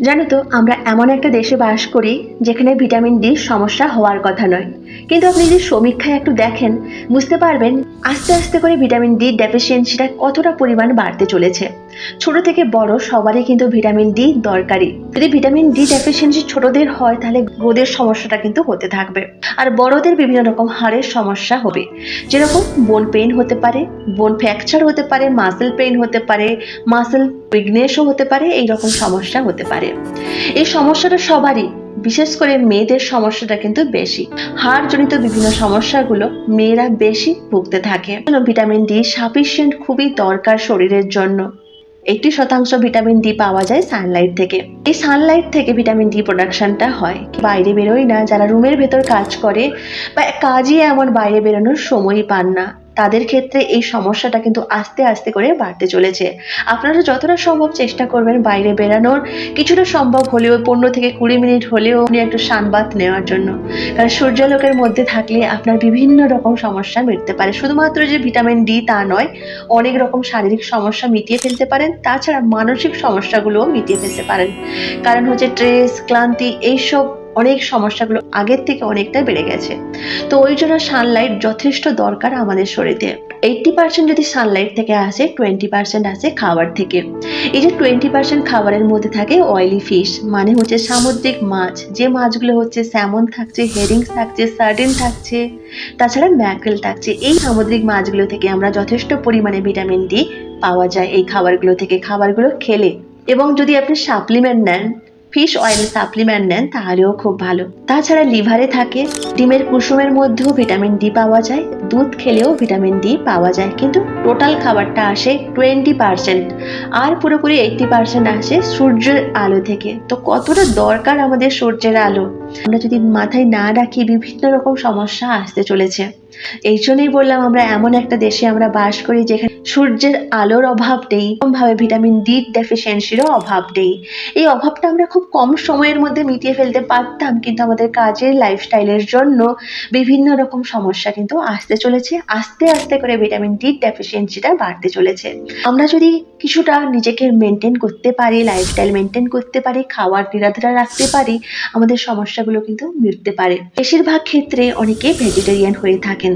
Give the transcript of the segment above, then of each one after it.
জানো তো, আমরা এমন একটা দেশে বাস করি যেখানে ভিটামিন ডি সমস্যা হওয়ার কথা নয়। কিন্তু আপনি যদি সমীক্ষায় একটু দেখেন, বুঝতে পারবেন আস্তে আস্তে করে ভিটামিন ডি ডেফিসিয়েন্সিটা কতটা পরিমাণ বাড়তে চলেছে। ছোট থেকে বড় সবারই কিন্তু ভিটামিন ডি দরকারি। যদি ভিটামিন ডি ডেফিসিয়েন্সি ছোটদের হয়, তাহলে গ্রোদের সমস্যাটা কিন্তু হতে থাকবে। আর বড়দের বিভিন্ন রকম হাড়ের সমস্যা হবে। যেরকম বোন পেইন হতে পারে বোন ফ্র্যাকচার হতে পারে মাসেল পেইন হতে পারে মাসেল উইকনেসও হতে পারে এই রকম সমস্যা হতে পারে। এই সমস্যাটা সবারই। বিশেষ করে মেয়েদের সমস্যাটা কিন্তু বেশি। হাড়জনিত বিভিন্ন সমস্যাগুলো মেয়েরা বেশি ভুগতে থাকে। ভিটামিন ডি সাফিসিয়েন্ট খুবই দরকার শরীরের জন্য। একটি শতাংশ ভিটামিন ডি পাওয়া যায় সানলাইট থেকে। এই সানলাইট থেকে ভিটামিন ডি প্রোডাকশনটা হয়। বাইরে বেরোয় না, যারা রুমের ভেতর কাজ করে বা কাজই এমন বাইরে বেরোনোর সময়ই পান না। তাদের ক্ষেত্রে এই সমস্যাটা কিন্তু আস্তে আস্তে করে বাড়তে চলেছে। আপনারা যতটা সম্ভব চেষ্টা করবেন বাইরে বেরানোর। কিছুটা সম্ভব হলেও পনেরো থেকে কুড়ি মিনিট হলেও আপনি একটু সানবাত নেওয়ার জন্য। কারণ সূর্যালোকের মধ্যে থাকলে আপনার বিভিন্ন রকম সমস্যা মিটতে পারে। শুধুমাত্র যে ভিটামিন ডি তা নয়, অনেক রকম শারীরিক সমস্যা মিটিয়ে ফেলতে পারেন। তাছাড়া মানসিক সমস্যাগুলোও মিটিয়ে ফেলতে পারেন। কারণ হচ্ছে স্ট্রেস, ক্লান্তি, এইসব অনেক সমস্যাগুলো আগের থেকে অনেকটা বেড়ে গেছে। তো ওই জন্য সানলাইট যথেষ্ট দরকার আমাদের শরীরে। এইটটি পার্সেন্ট যদি সানলাইট থেকে আসে টোয়েন্টি পার্সেন্ট আসে খাবার থেকে। এই যে টোয়েন্টি পার্সেন্ট খাবারের মধ্যে থাকে অয়েলি ফিশ মানে হচ্ছে সামুদ্রিক মাছ। যে মাছগুলো হচ্ছে স্যামন থাকছে হেরিংস থাকছে সার্ডিন থাকছে, তাছাড়া ম্যাকরেল থাকছে। এই সামুদ্রিক মাছগুলো থেকে আমরা যথেষ্ট পরিমাণে ভিটামিন ডি পাওয়া যায় এই খাবারগুলো থেকে। খাবারগুলো খেলে। এবং যদি আপনি সাপ্লিমেন্ট নেন ফিশ অয়েল সাপ্লিমেন্ট নেন তাহলেও খুব ভালো। তাছাড়া লিভারে থাকে, ডিমের কুসুমের মধ্যেও ভিটামিন ডি পাওয়া যায়, দুধ খেলেও ভিটামিন ডি পাওয়া যায়, কিন্তু টোটাল খাবারটা আসে টোয়েন্টি পার্সেন্ট, আর পুরোপুরি এইটটি পার্সেন্ট আসে সূর্যের আলো থেকে। তো কতটা দরকার আমাদের সূর্যের আলো? আমরা যদি মাথায় না রাখি, বিভিন্ন রকম সমস্যা আসতে চলেছে। এই জন্যই বললাম, আমরা এমন একটা দেশে আমরা বাস করি যেখানে সূর্যের আলোর অভাব নেই ভাবে ভিটামিন ডি ডেফিসিয়েন্সিরও অভাব নেই। এই অভাবটা আমরা খুব কম সময়ের মধ্যে মিটিয়ে ফেলতে পারতাম, কিন্তু আমাদের কাজের লাইফস্টাইলের জন্য বিভিন্ন রকম সমস্যা কিন্তু আসতে চলেছে। আস্তে আস্তে করে ভিটামিন ডি ডেফিসিয়েন্সিটা বাড়তে চলেছে। আমরা যদি কিছুটা নিজেকে মেনটেন করতে পারি লাইফস্টাইল মেনটেন করতে পারি, খাওয়ার নিরাধরা রাখতে পারি, আমাদের সমস্যাগুলো কিন্তু মিটতে পারে। বেশিরভাগ ক্ষেত্রে অনেকে ভেজিটেরিয়ান হয়ে থাকেন।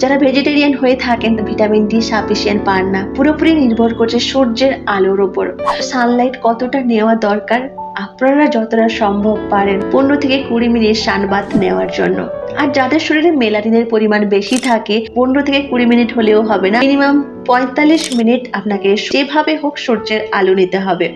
যারা ভেজিটেরিয়ান হয়ে থাকেন ভিটামিন ডি সাফিসিয়েন্ট পান না। পুরোপুরি নির্ভর করছে সূর্যের আলোর ওপর। সানলাইট কতটা নেওয়া দরকার? আপনারা যতটা সম্ভব পারেন। পনেরো থেকে কুড়ি মিনিট সানবাত নেওয়ার জন্য। আর যাদের শরীরে মেলানিনের পরিমাণ বেশি থাকে, পনেরো থেকে কুড়ি মিনিট হলেও হবে না। মিনিমাম পঁয়তাল্লিশ মিনিট আপনাকে যেভাবে হোক সূর্যের আলো নিতে হবে।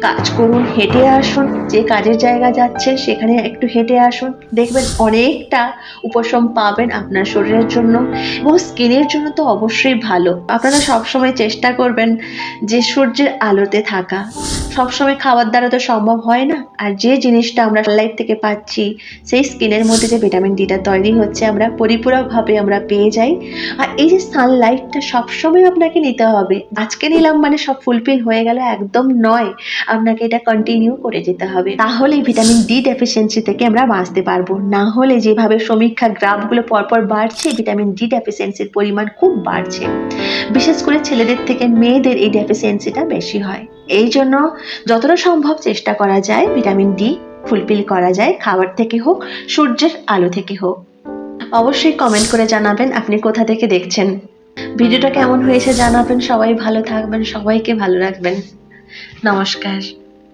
কাজ করুন, হেঁটে আসুন, যে কাজের জায়গা যাচ্ছে সেখানে একটু হেঁটে আসুন। দেখবেন অনেকটা উপশম পাবেন আপনার শরীরের জন্য এবং স্কিনের জন্য তো অবশ্যই ভালো। আপনারা সবসময় চেষ্টা করবেন যে সূর্যের আলোতে থাকা। সবসময় খাবার দ্বারা তো সম্ভব হয় না। আর যে জিনিসটা আমরা লাইট থেকে পাচ্ছি, সেই স্কিনের মধ্যে যে ভিটামিন ডিটা তৈরি হচ্ছে, আমরা পরিপূরকভাবে আমরা পেয়ে যাই। আর এই যে সানলাইটটা সবসময় আপনাকে নিতে হবে। আজকে নিলাম মানে সব ফুলফিল হয়ে গেল, একদম নয়। আপনাকে এটা কন্টিনিউ করে যেতে হবে। তাহলে ভিটামিন ডি ডেফিসিয়েন্সি থেকে আমরা বাঁচতে পারব। না হলে যেভাবে সমীক্ষা গ্রাফগুলো পরপর বাড়ছে ভিটামিন ডি ডেফিসিয়েন্সির পরিমাণ খুব বাড়ছে। বিশেষ করে ছেলেদের থেকে মেয়েদের এই ডেফিসিয়েন্সিটা বেশি হয়। এই জন্য যতটা সম্ভব চেষ্টা করা যায় ভিটামিন ডি ফুলফিল করা যায়, খাবার থেকে হোক, সূর্যের আলো থেকে হোক। অবশ্যই কমেন্ট করে জানাবেন আপনি কোথা থেকে দেখছেন। ভিডিওটা কেমন হয়েছে জানাবেন। সবাই ভালো থাকবেন, সবাইকে ভালো রাখবেন। নমস্কার।